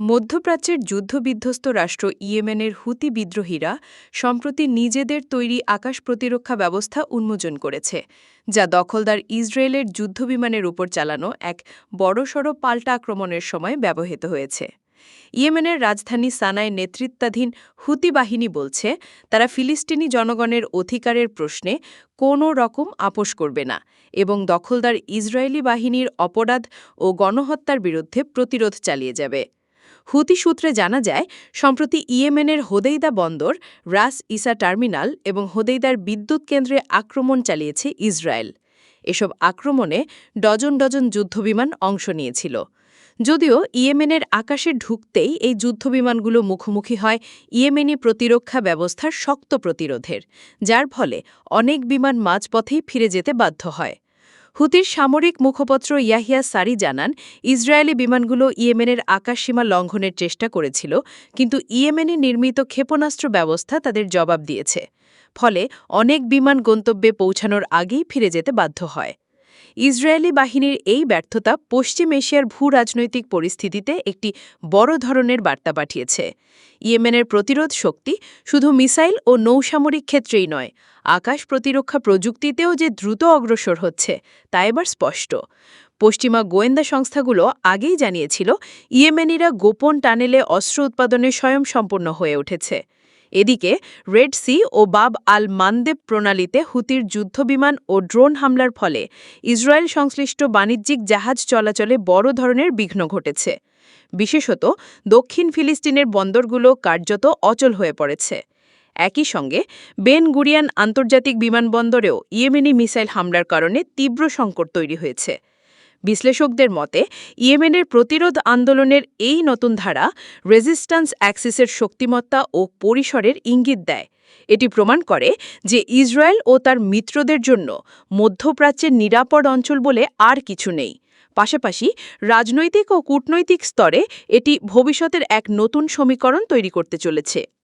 মধ্যপ্রাচ্যের যুদ্ধবিধ্বস্ত রাষ্ট্র ইয়েমেনের হুতি বিদ্রোহীরা সম্প্রতি নিজেদের তৈরি আকাশ প্রতিরক্ষা ব্যবস্থা উন্মোচন করেছে, যা দখলদার ইসরায়েলের যুদ্ধবিমানের উপর চালানো এক বড়সড় পাল্টা আক্রমণের সময় ব্যবহৃত হয়েছে। ইয়েমেনের রাজধানী সানায় নেতৃত্বাধীন হুতি বাহিনী বলছে, তারা ফিলিস্তিনি জনগণের অধিকারের প্রশ্নে কোনো রকম আপোষ করবে না এবং দখলদার ইসরায়েলি বাহিনীর অপরাধ ও গণহত্যার বিরুদ্ধে প্রতিরোধ চালিয়ে যাবে। হুতি সূত্রে জানা যায়, সম্প্রতি ইয়েমেনের হোদেইদা বন্দর রাস ইসা টার্মিনাল এবং হোদেইদার বিদ্যুৎ কেন্দ্রে আক্রমণ চালিয়েছে ইসরায়েল। এসব আক্রমণে ডজন ডজন যুদ্ধবিমান অংশ নিয়েছিল। যদিও ইয়েমেনের আকাশে ঢুকতেই এই যুদ্ধবিমানগুলো মুখোমুখি হয় ইয়েমেনি প্রতিরক্ষা ব্যবস্থার শক্ত প্রতিরোধের, যার ফলে অনেক বিমান মাঝপথেই ফিরে যেতে বাধ্য হয়। হুতির সামরিক মুখপত্র ইয়াহিয়া সারি জানান, ইসরায়েলি বিমানগুলো ইয়েমেনের আকাশসীমা লঙ্ঘনের চেষ্টা করেছিল, কিন্তু ইয়েমেনে নির্মিত ক্ষেপণাস্ত্র ব্যবস্থা তাদের জবাব দিয়েছে। ফলে অনেক বিমান গন্তব্যে পৌঁছানোর আগেই ফিরে যেতে বাধ্য হয়। ইসরায়েলি বাহিনীর এই ব্যর্থতা পশ্চিম এশিয়ার ভূ রাজনৈতিক পরিস্থিতিতে একটি বড় ধরনের বার্তা পাঠিয়েছে। ইয়েমেনের প্রতিরোধ শক্তি শুধু মিসাইল ও নৌসামরিক ক্ষেত্রেই নয়, আকাশ প্রতিরক্ষা প্রযুক্তিতেও যে দ্রুত অগ্রসর হচ্ছে, তা এবার স্পষ্ট। পশ্চিমা গোয়েন্দা সংস্থাগুলো আগেই জানিয়েছিল, ইয়েমেনিরা গোপন টানেলে অস্ত্র উৎপাদনে স্বয়ংসম্পূর্ণ হয়ে উঠেছে। এদিকে রেড সি ও বাব আল মানদেব প্রণালীতে হুতির যুদ্ধবিমান ও ড্রোন হামলার ফলে ইসরায়েল সংশ্লিষ্ট বাণিজ্যিক জাহাজ চলাচলে বড় ধরনের বিঘ্ন ঘটেছে। বিশেষত দক্ষিণ ফিলিস্তিনের বন্দরগুলো কার্যত অচল হয়ে পড়েছে। একই সঙ্গে বেন গুরিয়ান আন্তর্জাতিক বিমানবন্দরেও ইয়েমেনি মিসাইল হামলার কারণে তীব্র সংকট তৈরি হয়েছে। বিশ্লেষকদের মতে, ইয়েমেনের প্রতিরোধ আন্দোলনের এই নতুন ধারা রেজিস্ট্যান্স অ্যাক্সিসের শক্তিমত্তা ও পরিসরের ইঙ্গিত দেয়। এটি প্রমাণ করে যে ইসরায়েল ও তার মিত্রদের জন্য মধ্যপ্রাচ্যের নিরাপদ অঞ্চল বলে আর কিছু নেই। পাশাপাশি, রাজনৈতিক ও কূটনৈতিক স্তরে এটি ভবিষ্যতের এক নতুন সমীকরণ তৈরি করতে চলেছে।